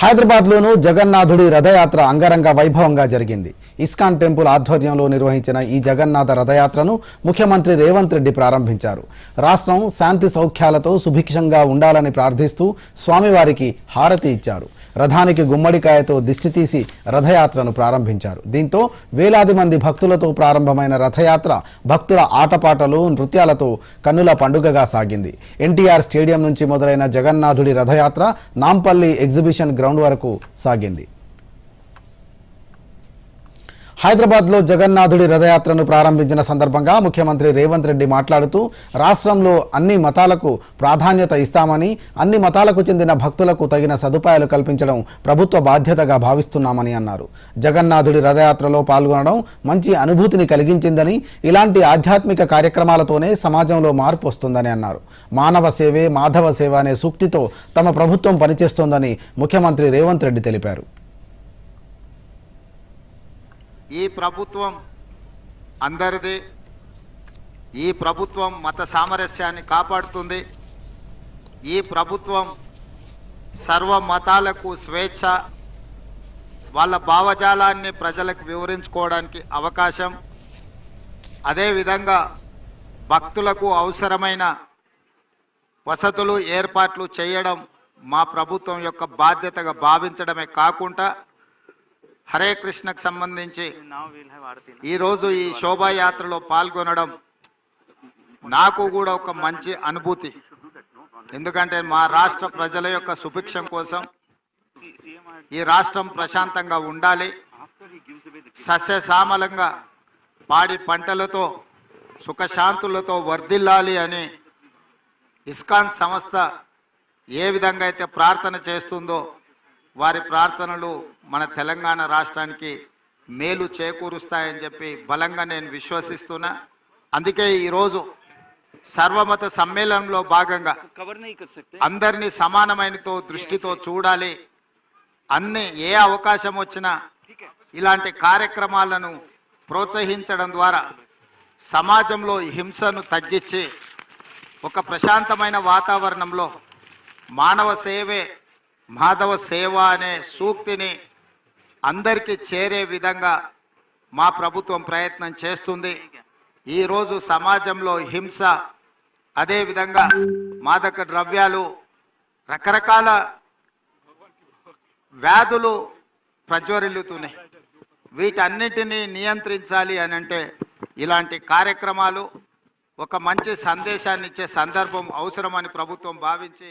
హైదరాబాద్లోనూ జగన్నాథుడి రథయాత్ర అంగరంగ వైభవంగా జరిగింది. ఇస్కాన్ టెంపుల్ ఆధ్వర్యంలో నిర్వహించిన ఈ జగన్నాథ రథయాత్రను ముఖ్యమంత్రి రేవంత్ రెడ్డి ప్రారంభించారు. రాష్ట్రం శాంతి సౌఖ్యాలతో సుభిక్షంగా ఉండాలని ప్రార్థిస్తూ స్వామివారికి హారతి ఇచ్చారు. రథానికి గుమ్మడికాయతో దిష్టి తీసి రథయాత్రను ప్రారంభించారు. దీంతో వేలాది మంది భక్తులతో ప్రారంభమైన రథయాత్ర భక్తుల ఆటపాటలు నృత్యాలతో కన్నుల పండుగగా సాగింది. ఎన్టీఆర్ స్టేడియం నుంచి మొదలైన జగన్నాథుడి రథయాత్ర నాంపల్లి ఎగ్జిబిషన్ గ్రౌండ్ వరకు సాగింది. హైదరాబాద్లో జగన్నాథుడి రథయాత్రను ప్రారంభించిన సందర్భంగా ముఖ్యమంత్రి రేవంత్ రెడ్డి మాట్లాడుతూ రాష్ట్రంలో అన్ని మతాలకు ప్రాధాన్యత ఇస్తామని అన్ని మతాలకు చెందిన భక్తులకు తగిన సదుపాయాలు కల్పించడం ప్రభుత్వ బాధ్యతగా భావిస్తున్నామని అన్నారు. జగన్నాథుడి రథయాత్రలో పాల్గొనడం మంచి అనుభూతిని కలిగించిందని ఇలాంటి ఆధ్యాత్మిక కార్యక్రమాలతోనే సమాజంలో మార్పు వస్తుందని అన్నారు. మానవ సేవే మాధవ సేవ అనే సూక్తితో తమ ప్రభుత్వం పనిచేస్తోందని ముఖ్యమంత్రి రేవంత్ రెడ్డి తెలిపారు. ఈ ప్రభుత్వం అందరిది ఈ ప్రభుత్వం మత సామరస్యాన్ని కాపాడుతుంది. ఈ ప్రభుత్వం సర్వ మతాలకు స్వేచ్ఛ వాళ్ళ భావజాలాన్ని ప్రజలకు వివరించుకోవడానికి అవకాశం. అదేవిధంగా భక్తులకు అవసరమైన వసతులు ఏర్పాట్లు చేయడం మా ప్రభుత్వం యొక్క బాధ్యతగా భావించడమే కాకుండా హరే కృష్ణకు సంబంధించి ఈరోజు ఈ శోభాయాత్రలో పాల్గొనడం నాకు కూడా ఒక మంచి అనుభూతి. ఎందుకంటే మా రాష్ట్ర ప్రజల యొక్క సుభిక్షం కోసం ఈ రాష్ట్రం ప్రశాంతంగా ఉండాలి. సస్యశ్యామలంగా పాడి పంటలతో సుఖశాంతులతో వర్ధిల్లాలి అని ఇస్కాన్ సంస్థ ఏ విధంగా అయితే ప్రార్థన చేస్తుందో వారి ప్రార్థనలు మన తెలంగాణ రాష్ట్రానికి మేలు చేకూరుస్తాయని చెప్పి బలంగా నేను విశ్వసిస్తున్నా. అందుకే ఈరోజు సర్వమత సమ్మేళనంలో భాగంగా అందరినీ సమానమైనతో దృష్టితో చూడాలి. అన్ని ఏ అవకాశం వచ్చినా ఇలాంటి కార్యక్రమాలను ప్రోత్సహించడం ద్వారా సమాజంలో హింసను తగ్గించి ఒక ప్రశాంతమైన వాతావరణంలో మానవ సేవే మాధవ సేవ అనే సూక్తిని అందరికీ చేరే విధంగా మా ప్రభుత్వం ప్రయత్నం చేస్తుంది. ఈరోజు సమాజంలో హింస అదేవిధంగా మాదక ద్రవ్యాలు రకరకాల వ్యాధులు ప్రజ్వరిల్లుతున్నాయి. వీటన్నిటినీ నియంత్రించాలి అని అంటే ఇలాంటి కార్యక్రమాలు ఒక మంచి సందేశాన్ని ఇచ్చే సందర్భం అవసరమని ప్రభుత్వం భావించి